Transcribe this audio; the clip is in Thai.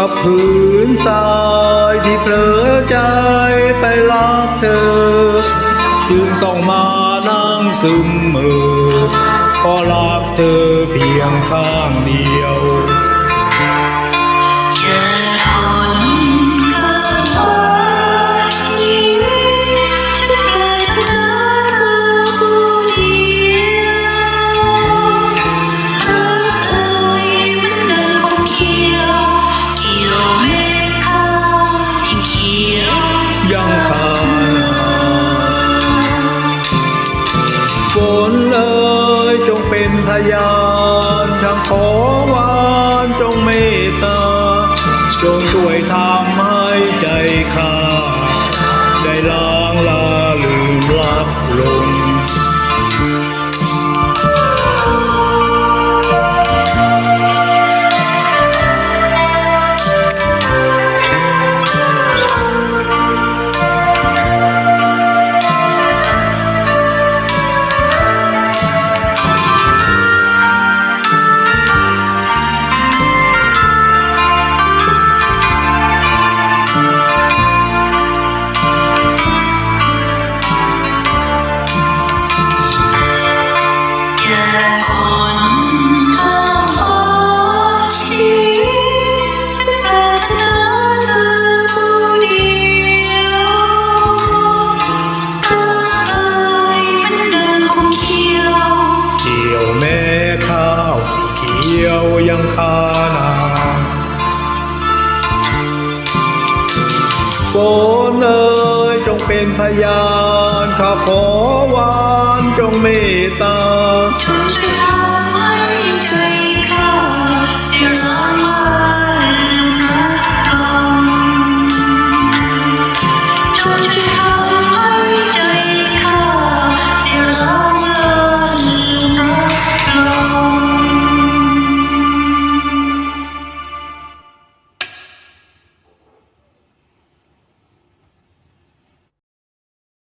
กับพื้นทรายที่เผลอใจไปรักเธอ จึงต้องมานั่งซึมมือเพราะรักเธอเพียงข้างเดียว 太阳 สนเอ๋ยจงเป็นพยานข้าขอวานจงเมตตา